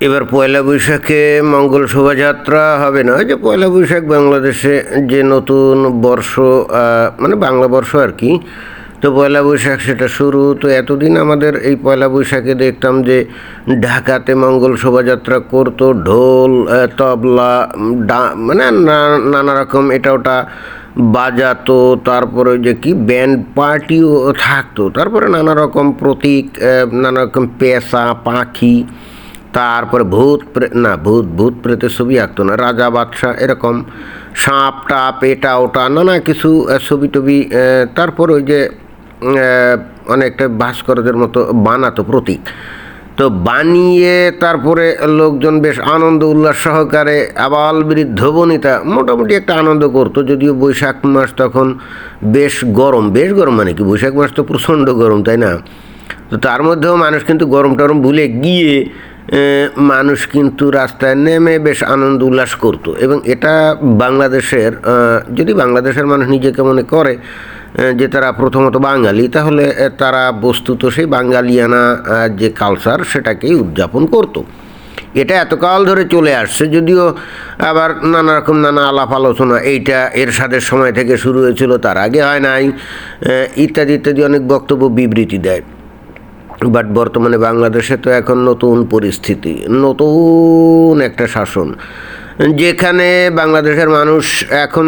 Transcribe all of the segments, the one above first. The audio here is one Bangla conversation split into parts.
এবার পয়লা বৈশাখে মঙ্গল শোভাযাত্রা হবে না, যে পয়লা বৈশাখ বাংলাদেশে যে নতুন বর্ষ মানে বাংলা বর্ষ আর কি, তো পয়লা বৈশাখ সেটা শুরু। তো এতদিন আমাদের এই পয়লা বৈশাখে দেখতাম যে ঢাকাতে মঙ্গল শোভাযাত্রা করতো, ঢোল তবলা, ডা- মানে নানা রকম এটা ওটা বাজাতো, তারপরে যে কি, ব্যান্ড পার্টিও থাকতো, তারপরে নানা রকম প্রতীক নানা রকম পেশা পাখি তারপরে ভূত না, ভূত ভূত প্রেতের ছবি আঁকতো না, রাজা বাদশাহ এরকম সাপ, টাপ, এটা, ওটা, নানা কিছু ছবি টবি তারপর ওই যে অনেকটা ভাস্করদের মতো বানাতো প্রতীক। তো বানিয়ে তারপরে লোকজন বেশ আনন্দ, উল্লাস সহকারে আবাল বৃদ্ধ বনিতা মোটামুটি একটা আনন্দ করতো, যদিও বৈশাখ মাস তখন বেশ গরম। বেশ গরম মানে কি? বৈশাখ মাস তো প্রচণ্ড গরম, তাই না? তো তার মধ্যেও মানুষ কিন্তু গরম টরম ভুলে গিয়ে মানুষ কিন্তু রাস্তায় নেমে বেশ আনন্দ উল্লাস করতো। এবং এটা বাংলাদেশের যদি বাংলাদেশের মানুষ নিজেকে মনে করে যে তারা প্রথমত বাঙালি, তাহলে তারা বস্তুত সেই বাঙালিয়ানা যে কালচার সেটাকেই উদযাপন করতো। এটা এতকাল ধরে চলে আসছে, যদিও আবার নানা রকম নানা আলাপ আলোচনা, এইটা এরশাদের সময় থেকে শুরু হয়েছিল, তার আগে হয় নাই ইত্যাদি ইত্যাদি অনেক বক্তব্য বিবৃতি দেয়। বাট বর্তমানে বাংলাদেশে তো এখন নতুন পরিস্থিতি, নতুন একটা শাসন। যেখানে বাংলাদেশের মানুষ এখন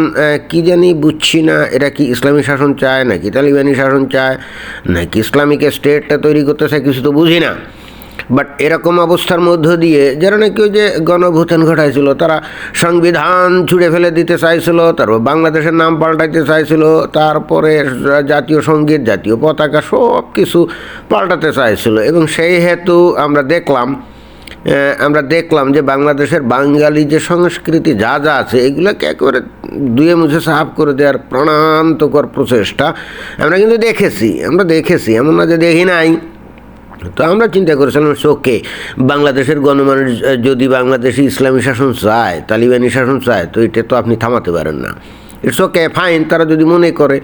কি জানি বুঝছি না, এটা কি ইসলামী শাসন চায় নাকি তালিবানি শাসন চায়, নাকি ইসলামিক স্টেটটা তৈরি করতে চায় কিছু তো বুঝি না। বাট এরকম অবস্থার মধ্য দিয়ে যারা নাকি ওই যে গণভূতান ঘটাইছিল, তারা সংবিধান ছুঁড়ে ফেলে দিতে চাইছিল, তারপর বাংলাদেশের নাম পাল্টাইতে চাইছিল, তারপরে জাতীয় সংগীত, জাতীয় পতাকা সব কিছু পাল্টাতে চাইছিল। এবং সেই হেতু আমরা দেখলাম আমরা দেখলাম যে বাংলাদেশের বাঙালি যে সংস্কৃতি যা যা আছে, এগুলোকে একেবারে দুয়ে মুছে সাফ করে দেওয়ার প্রাণান্তকর প্রচেষ্টা আমরা কিন্তু দেখেছি, আমরা দেখেছি, এমন না যে দেখি নাই। তো আমরা চিন্তা করেছিলাম ওকে বাংলাদেশের গণমানুষ যদি বাংলাদেশি ইসলামী শাসন চায়, তালিবানি শাসন চায়, তো এটা তো আপনি থামাতে পারেন না। ইটস ওকে ফাইন তারা যদি মনে করে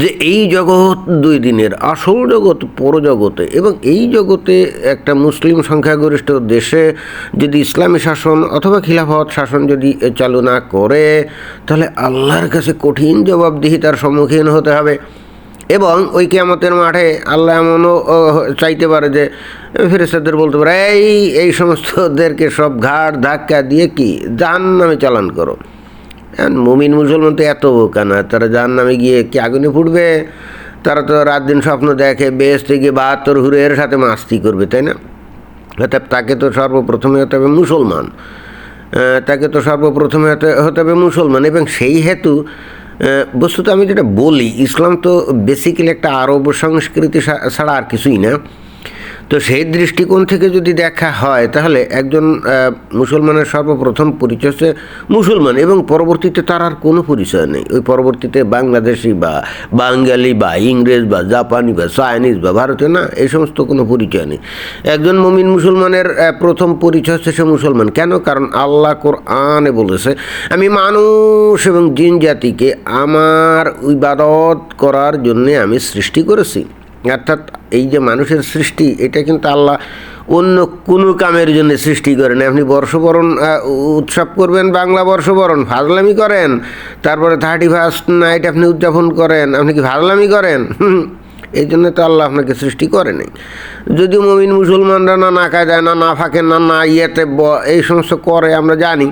যে এই জগৎ দুই দিনের, আসল জগৎ পরজগতে, এবং এই জগতে একটা মুসলিম সংখ্যাগরিষ্ঠ দেশে যদি ইসলামী শাসন অথবা খিলাফত শাসন যদি চালু না করে, তাহলে আল্লাহর কাছে কঠিন জবাবদিহিতার সম্মুখীন হতে হবে। এবং ওই কেয়ামতের মাঠে আল্লাহ এমনও চাইতে পারে যে ফেরেস্তাদের বলতে পারে, এই এই সমস্তদেরকে সব ঘাট ধাক্কা দিয়ে কি জাহান নামে চালান করো? মুমিন মুসলমান তো এত বোকা তারা জাহান নামে গিয়ে কি আগুনে ফুটবে তারা তো রাত দিন স্বপ্ন দেখে, বেশ থেকে বাহাত্তর হুরের সাথে মাস্তি করবে, তাই না? অর্থাৎ তাকে তো সর্বপ্রথমে হতে হবে মুসলমান। তাকে তো সর্বপ্রথমে হতে হবে মুসলমান, এবং সেই হেতু বস্তুত আমি যেটা বলি ইসলাম তো বেসিক্যালি একটা আরব সংস্কৃতি ছাড়া আর কিছুই না। তো সেই দৃষ্টিকোণ থেকে যদি দেখা হয়, তাহলে একজন মুসলমানের সর্বপ্রথম পরিচয় হচ্ছে মুসলমান এবং পরবর্তীতে তার আর কোনো পরিচয় নেই। ওই পরবর্তীতে বাংলাদেশি বা বাঙালি বা ইংরেজ বা জাপানি বা চাইনিজ বা ভারতীয়, না, এই সমস্ত কোনো পরিচয় নেই। একজন মমিন মুসলমানের প্রথম পরিচয় হচ্ছে সে মুসলমান। কেন? কারণ আল্লাহ কোরআনে বলেছে, আমি মানুষ এবং জিন জাতিকে আমার ইবাদত করার জন্যে আমি সৃষ্টি করেছি। অর্থাৎ এই যে মানুষের সৃষ্টি, এটা কিন্তু আল্লাহ অন্য কোনো কামের জন্য সৃষ্টি করেন। আপনি বর্ষবরণ উৎসব করবেন, বাংলা বর্ষবরণ, ফাজলামি করেন, তারপরে থার্টি ফার্স্ট নাইট আপনি উদযাপন করেন, আপনি কি ফাজলামি করেন? এই জন্য তো আল্লাহ আপনাকে সৃষ্টি করেনি যদিও মমিন মুসলমানরা না না কায়দায় না না ফাঁকে না না ইয়েতে এই সমস্ত করে, আমরা জানি।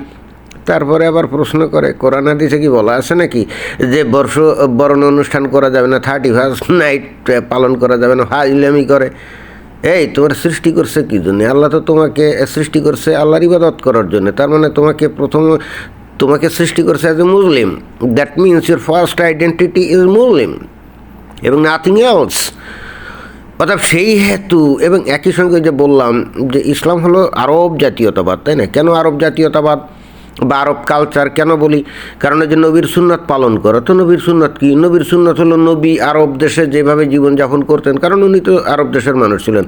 তারপরে আবার প্রশ্ন করে, কোরআন হাদিসে কি বলা আছে নাকি যে বর্ষ, বরণ অনুষ্ঠান করা যাবে না থার্টি ফার্স্ট নাইট পালন করা যাবে না ফাইলামি করে? এই তোমার সৃষ্টি করছে কি জন্য? আল্লাহ তো তোমাকে সৃষ্টি করছে আল্লাহর ইবাদত করার জন্য। তার মানে তোমাকে প্রথম, তোমাকে সৃষ্টি করছে as a Muslim that means your first identity is Muslim এবং নাথিং এলস অর্থাৎ সেই হেতু এবং একই সঙ্গে যে বললাম যে ইসলাম হলো আরব জাতীয়তাবাদ, তাই না? কেন আরব জাতীয়তাবাদ? বা আরব কালচার কেন বলি? কারণ যে নবীর সুন্নত পালন করা, তো নবীর সুন্নত কি? নবীর সুন্নত হলো নবী আরব দেশে যেভাবে জীবনযাপন করতেন, কারণ উনি তো আরব দেশের মানুষ ছিলেন,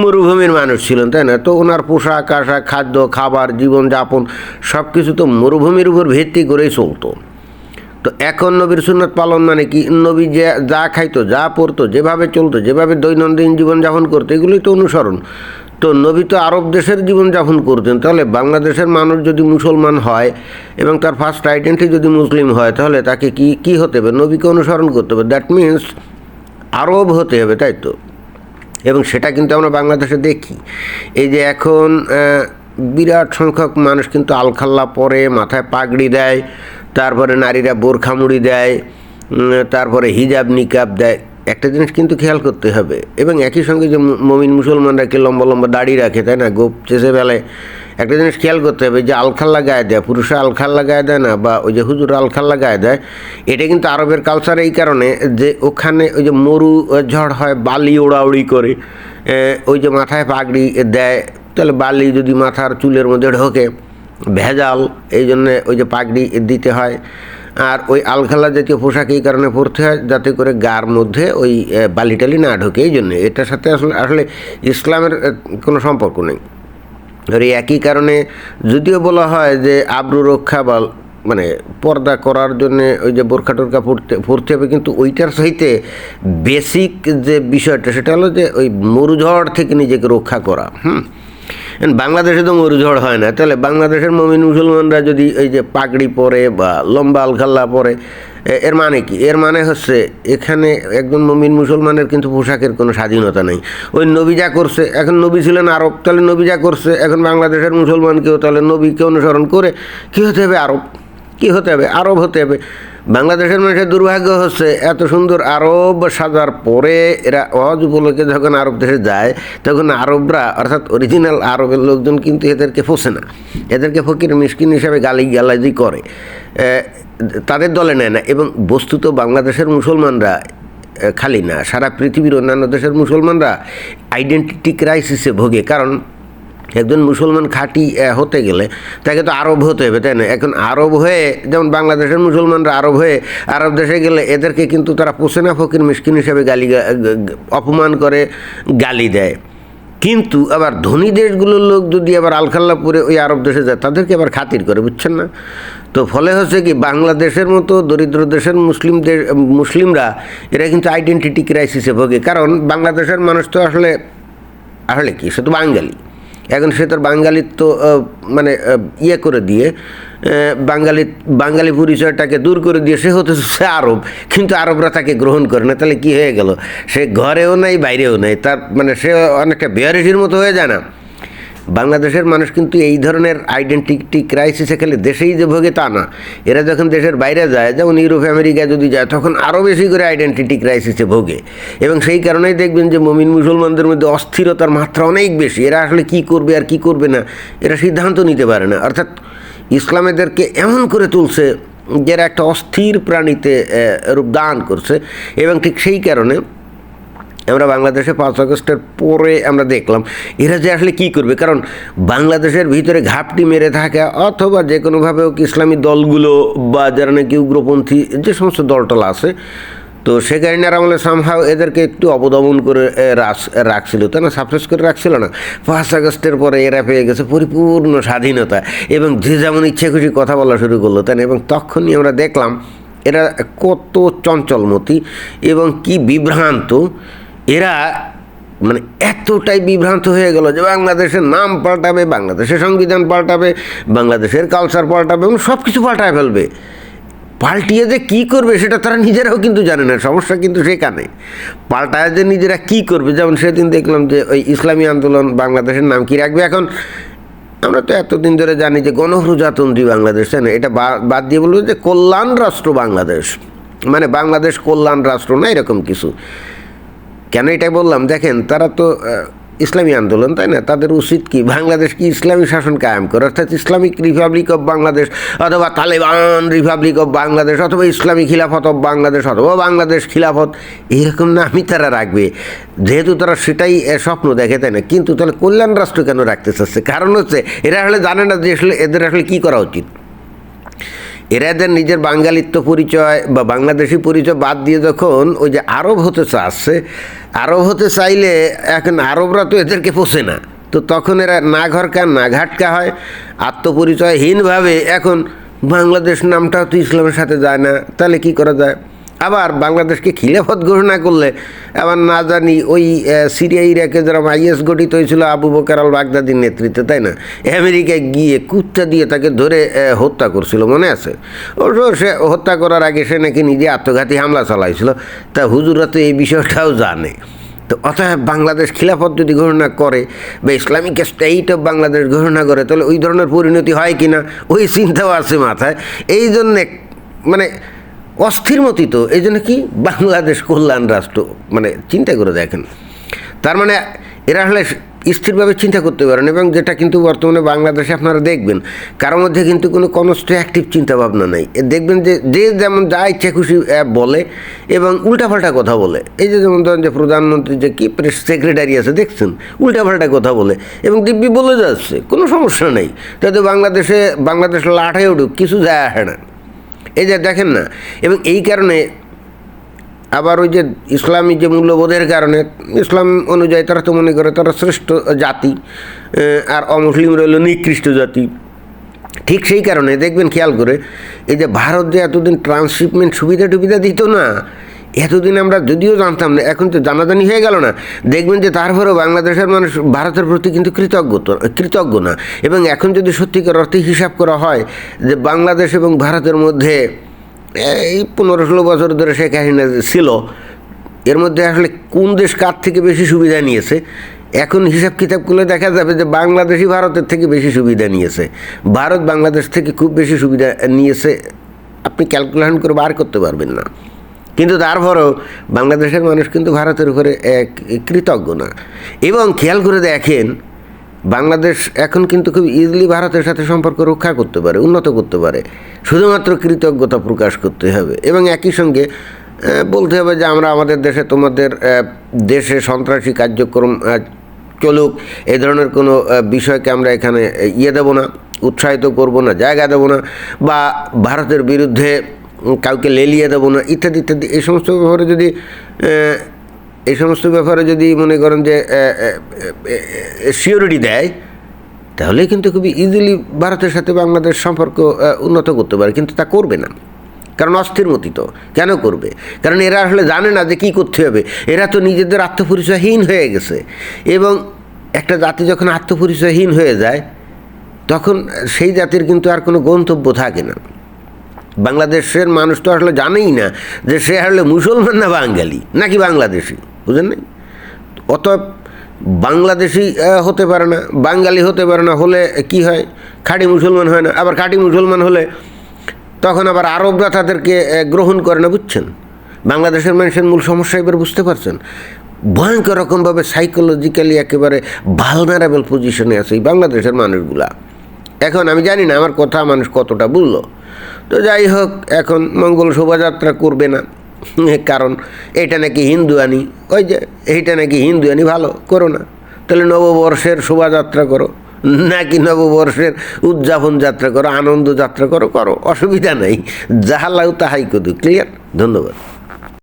মরুভূমির মানুষ ছিলেন, তাই না? তো ওনার পোশাক আশাক, খাদ্য, খাবার, জীবনযাপন সব কিছু তো মরুভূমির উপর ভিত্তি করেই চলতো। তো এখন নবীর সুন্নত পালন মানে কি? নবী যে যা খাইতো, যা পড়তো যেভাবে চলতো, যেভাবে দৈনন্দিন জীবনযাপন করতো, এগুলোই তো অনুসরণ। তো নবী তো আরব দেশের জীবনযাপন করতেন। তাহলে বাংলাদেশের মানুষ যদি মুসলমান হয় এবং তার ফার্স্ট আইডেন্টি যদি মুসলিম হয়, তাহলে তাকে কি কি হতে হবে? নবীকে অনুসরণ করতে হবে। দ্যাট মিন্স আরব হতে হবে, তাই তো? এবং সেটা কিন্তু আমরা বাংলাদেশে দেখি। এই যে এখন বিরাট সংখ্যক মানুষ কিন্তু আলখাল্লা পরে, মাথায় পাগড়ি দেয়, তারপরে নারীরা বোরখামুড়ি দেয় তারপরে হিজাব নিকাব দেয়। একটা জিনিস কিন্তু খেয়াল করতে হবে। এবং একই সঙ্গে যে মমিন মুসলমানরা কি লম্বা লম্বা দাড়ি রাখে, তাই না? গোপ চেষে বেলায় একটা জিনিস খেয়াল করতে হবে যে আলখাল্লা গায়ে দেয়, পুরুষরা আলখাল্লা গায়ে দেয় না, বা ওই যে হুজুর আলখাল্লা গায়ে দেয়, এটা কিন্তু আরবের কালচার এই কারণে যে ওখানে ওই যে মরু ঝড় হয়, বালি ওড়াউড়ি করে ওই যে মাথায় পাগড়ি দেয়, তাহলে বালি যদি মাথার চুলের মধ্যে ঢোকে, ভেজাল, এই জন্যে ওই যে পাগড়ি দিতে হয়। আর ওই আলখাল্লা জাতীয় পোশাক এই কারণে পরতে হয় যাতে করে গার মধ্যে ওই আহ, বালি টালি না ঢোকে। এই জন্যে এটার সাথে আসলে আসলে ইসলামের কোনো সম্পর্ক নেই। আর এই একই কারণে যদিও বলা হয় যে আব্রু রক্ষা বা মানে পর্দা করার জন্য ওই যে বোরখা টোরখা পড়তে পড়তে হবে কিন্তু ওইটার সহিতে বেসিক যে বিষয়টা সেটা হলো যে ওই মরুঝড় থেকে নিজেকে রক্ষা করা হুম? বাংলাদেশে তো মরুঝড় হয় না। তাহলে বাংলাদেশের মমিন মুসলমানরা যদি এই যে পাগড়ি পরে বা লম্বা আলখাল্লা পরে এর মানে কি? এর মানে হচ্ছে এখানে একজন মমিন মুসলমানের কিন্তু পোশাকের কোনো স্বাধীনতা নেই। ওই নবী যা করছে, এখন নবী ছিলেন আরব, তাহলে নবী যা করছে, এখন বাংলাদেশের মুসলমানকেও তাহলে নবীকে অনুসরণ করে কী হতে হবে আরব? কী হতে হবে? আরব হতে হবে। বাংলাদেশের মানুষের দুর্ভাগ্য হচ্ছে, এত সুন্দর আরব সাজার পরে এরা অজ উপলক্ষে যখন আরব দেশে যায়, তখন আরবরা, অর্থাৎ অরিজিনাল আরবের লোকজন কিন্তু এদেরকে ফোসে না। এদেরকে ফকির, মিসকিন হিসাবে গালি গালাজি করে তাদের দলে নেয় না। এবং বস্তুত বাংলাদেশের মুসলমানরা খালি না। সারা পৃথিবীর অন্যান্য দেশের মুসলমানরা আইডেন্টিটি ক্রাইসিসে ভোগে। কারণ একজন মুসলমান খাঁটি হতে গেলে তাকে তো আরব হতে হবে, তাই না? এখন আরব হয়ে, যেমন বাংলাদেশের মুসলমানরা আরব হয়ে আরব দেশে গেলে এদেরকে কিন্তু তারা পোষেনা ফকির মিসকিন হিসেবে গালি অপমান করে গালি দেয়। কিন্তু আবার ধনী দেশগুলোর লোক যদি আবার আলখাল্লাপুরে ওই আরব দেশে যায়, তাদেরকে আবার খাতির করে, বুঝছেন না? তো ফলে হচ্ছে কি, বাংলাদেশের মতো দরিদ্র দেশের মুসলিম দেশ, মুসলিমরা, এরা কিন্তু আইডেন্টিটি ক্রাইসিসে ভোগে। কারণ বাংলাদেশের মানুষ তো আসলে আসলে কি? সে তো বাঙালি। এখন সে তার বাঙালিত্ব মানে ইয়ে করে দিয়ে বাঙালি বাঙালি পরিচয়টাকে দূর করে দিয়ে সে হতে সে আরব। কিন্তু আরবরা তাকে গ্রহণ করে না। তাহলে কি হয়ে গেল? সে ঘরেও নাই, বাইরেও নাই। তার মানে সে অনেকটা বেয়ারিটির মতো হয়ে যায় না? বাংলাদেশের মানুষ কিন্তু এই ধরনের আইডেন্টিটি ক্রাইসিসে খেলে দেশেই যে ভোগে তা না। এরা যখন দেশের বাইরে যায়, যেমন ইউরোপ আমেরিকা যদি যায়, তখন আরও বেশি করে আইডেন্টিটি ক্রাইসিসে ভোগে। এবং সেই কারণেই দেখবেন যে মমিন মুসলমানদের মধ্যে অস্থিরতার মাত্রা অনেক বেশি। এরা আসলে কি করবে আর কি করবে না, এরা সিদ্ধান্ত নিতে পারে না। অর্থাৎ ইসলাম এদেরকে এমন করে তুলছে যে এরা একটা অস্থির প্রাণীতে রূপদান করছে। এবং ঠিক সেই কারণে আমরা বাংলাদেশে পাঁচ আগস্টের পরে আমরা দেখলাম, এরা যে আসলে কী করবে? কারণ বাংলাদেশের ভিতরে ঘাপটি মেরে থাকা অথবা যে কোনোভাবে ইসলামী দলগুলো বা যারা নাকি উগ্রপন্থী যে সমস্ত দলটল আছে, তো সে গাইনার আমলে সামহাও এদেরকে একটু অবদমন করে রাস- রাখছিল। তাই না সাপ্রেস করে রাখছিল না? পাঁচ আগস্টের পরে এরা পেয়ে গেছে পরিপূর্ণ স্বাধীনতা এবং যে যেমন ইচ্ছে খুশি কথা বলা শুরু করল তাই না, এবং তখনই আমরা দেখলাম এরা কত চঞ্চলমতি এবং কি বিভ্রান্ত এরা মানে এতটাই বিভ্রান্ত হয়ে গেল যে বাংলাদেশের নাম পাল্টাবে, বাংলাদেশের সংবিধান পাল্টাবে, বাংলাদেশের কালচার পাল্টাবে এবং সব কিছু পাল্টায় ফেলবে। পাল্টিয়ে যে কী করবে সেটা তারা নিজেরাও কিন্তু জানে না, সমস্যা কিন্তু সেখানে। পাল্টায় যে নিজেরা কী করবে, যেমন সেদিন দেখলাম যে ওই ইসলামী আন্দোলন বাংলাদেশের নাম কী রাখবে এখন? আমরা তো এতদিন ধরে জানি যে গণপ্রজাতন্ত্রী বাংলাদেশ, তাই না? এটা বাদ দিয়ে বলব যে কল্যাণ রাষ্ট্র বাংলাদেশ। মানে বাংলাদেশ কল্যাণ রাষ্ট্র না এরকম কিছু। কেন এটা বললাম? দেখেন, তারা তো ইসলামী আন্দোলন, তাই না? তাদের উচিত কি? বাংলাদেশ কি ইসলামী শাসন কায়েম করে? অর্থাৎ ইসলামিক রিপাবলিক অফ বাংলাদেশ অথবা তালেবান রিপাবলিক অফ বাংলাদেশ অথবা ইসলামী খিলাফত অফ বাংলাদেশ অথবা বাংলাদেশ খিলাফত, এরকম নামই তারা রাখবে। যেহেতু তারা সেটাই স্বপ্ন দেখে, তাই না? কিন্তু তাহলে কল্যাণ রাষ্ট্র কেন রাখতে চাচ্ছে? কারণ হচ্ছে, এরা আসলে জানে না যে আসলে এদের আসলে কী করা উচিত। এরা যে নিজের বাঙালিত্ব পরিচয় বা বাংলাদেশি পরিচয় বাদ দিয়ে যখন ওই যে আরব হতে চাচ্ছে আরব হতে চাইলে এখন আরবরা তো এদেরকে পোষে না। তো তখন এরা না ঘরকা না ঘাটকা হয়। আত্মপরিচয়হীনভাবে এখন বাংলাদেশ নামটাও তো ইসলামের সাথে যায় না। তাহলে কি করা যায়? আবার বাংলাদেশকে খিলাফত ঘোষণা করলে, আবার না জানি ওই সিরিয়া, ইরাকে যারা আইএস গঠিত হয়েছিল, আবু বকার আল বাগদাদির নেতৃত্বে, তাই না? আমেরিকায় গিয়ে কুত্তা দিয়ে তাকে ধরে হত্যা করছিল, মনে আছে? অবশ্য সে হত্যা করার আগে সে নাকি নিজে আত্মঘাতী হামলা চালাইছিল। তা হুজুরা তো এই বিষয়টাও জানে। তো অতএব বাংলাদেশ খিলাফত যদি ঘোষণা করে, বা ইসলামিক স্টেট অফ বাংলাদেশ ঘোষণা করে, তাহলে ওই ধরনের পরিণতি হয় কি না ওই চিন্তাও আছে মাথায়। এই জন্যে মানে অস্থির মতি তো, এই জন্য কি বাংলাদেশ কল্যাণ রাষ্ট্র মানে চিন্তা করে দেখেন। তার মানে এরা আসলে স্থিরভাবে চিন্তা করতে পারেন এবং যেটা কিন্তু বর্তমানে বাংলাদেশে আপনারা দেখবেন কারোর মধ্যে কিন্তু কোনো কনস্ট্রাকটিভ চিন্তা ভাবনা নাই দেখবেন যে যে যেমন যা ইচ্ছা খুশি বলে এবং উল্টাপাল্টা কথা বলে। এই যে যেমন ধরেন যে প্রধানমন্ত্রী যে কি প্রেস সেক্রেটারি আছে, দেখছেন? উল্টাপাল্টা কথা বলে এবং দিব্যি বলে যাচ্ছে, কোনো সমস্যা নেই। তাতে বাংলাদেশে, বাংলাদেশ লাঠায় উঠুক, কিছু যায় আসে না। এই যে দেখেন না, এবং এই কারণে আবার ওই যে ইসলামী যে মূল্যবোধের কারণে, ইসলাম অনুযায়ী তারা তো মনে করে তারা শ্রেষ্ঠ জাতি আর অমুসলিম রইল নিকৃষ্ট জাতি। ঠিক সেই কারণে, দেখবেন খেয়াল করে, এই যে ভারত যে এতদিন ট্রান্সশিপমেন্ট সুবিধা টুবিধা দিত না এতদিন আমরা যদিও জানতাম না, এখন তো জানাজানি হয়ে গেল না। দেখবেন যে তারপরেও বাংলাদেশের মানুষ ভারতের প্রতি কিন্তু কৃতজ্ঞ কৃতজ্ঞ না। এবং এখন যদি সত্যিকার অর্থে হিসাব করা হয় যে বাংলাদেশ এবং ভারতের মধ্যে এই পনেরো ষোলো বছর ধরে শেখ হাসিনা ছিল, এর মধ্যে আসলে কোন দেশ কার থেকে বেশি সুবিধা নিয়েছে? এখন হিসাব কিতাব করলে দেখা যাবে যে বাংলাদেশই ভারতের থেকে বেশি সুবিধা নিয়েছে। ভারত বাংলাদেশ থেকে খুব বেশি সুবিধা নিয়েছে, আপনি ক্যালকুলেশন করে বার করতে পারবেন না। কিন্তু তারপরেও বাংলাদেশের মানুষ কিন্তু ভারতের উপরে এক কৃতজ্ঞ না। এবং খেয়াল করে দেখেন, বাংলাদেশ এখন কিন্তু খুব ইজিলি ভারতের সাথে সম্পর্ক রক্ষা করতে পারে, উন্নত করতে পারে। শুধুমাত্র কৃতজ্ঞতা প্রকাশ করতে হবে এবং একই সঙ্গে বলতে হবে যে আমরা আমাদের দেশে তোমাদের দেশে সন্ত্রাসী কার্যক্রম চলুক, এ ধরনের কোনো বিষয়কে আমরা এখানে ইয়ে দেবো না, উৎসাহিত করব না, জায়গা দেবো না বা ভারতের বিরুদ্ধে কাউকে লেলিয়ে দেবো না, ইত্যাদি ইত্যাদি, এই সমস্ত ব্যাপারে যদি এই সমস্ত ব্যাপারে যদি মনে করেন যে সিওরিটি দেয়, তাহলে কিন্তু খুবই ইজিলি ভারতের সাথে বাংলাদেশ সম্পর্ক উন্নত করতে পারে, কিন্তু তা করবে না। কারণ অস্থির মতি তো, কেন করবে? কারণ এরা আসলে জানে না যে কী করতে হবে, এরা তো নিজেদের আত্মপরিচয়হীন হয়ে গেছে। এবং একটা জাতি যখন আত্মপরিচয়হীন হয়ে যায়, তখন সেই জাতির কিন্তু আর কোনো গন্তব্য থাকে না। বাংলাদেশের মানুষ তো আসলে জানেই না যে সে আসলে মুসলমান না বাঙালি নাকি বাংলাদেশি? বুঝেন নাই? অতএব বাংলাদেশি হতে পারে না, বাঙালি হতে পারে না, হলে কি হয়? খাঁটি মুসলমান হয় না। আবার খাঁটি মুসলমান হলে তখন আবার আরবরা তাদেরকে গ্রহণ করে না, বুঝছেন? বাংলাদেশের মানুষের মূল সমস্যা এবার বুঝতে পারছেন? ভয়ঙ্কর রকমভাবে সাইকোলজিক্যালি একেবারে ভালনারেবল পজিশনে আছে এই বাংলাদেশের মানুষগুলা। এখন আমি জানি না আমার কথা মানুষ কতটা বুঝলো। তো যাই হোক, এখন মঙ্গল শোভাযাত্রা করবে না। কারণ এটা নাকি হিন্দু আনি ওই যে এইটা নাকি হিন্দু আনি ভালো, করো না। তাহলে নববর্ষের শোভাযাত্রা করো। নাকি নববর্ষের উদযাপন যাত্রা করো, আনন্দ যাত্রা করো করো, অসুবিধা নেই। যাহা তাহাই কদু ক্লিয়ার ধন্যবাদ।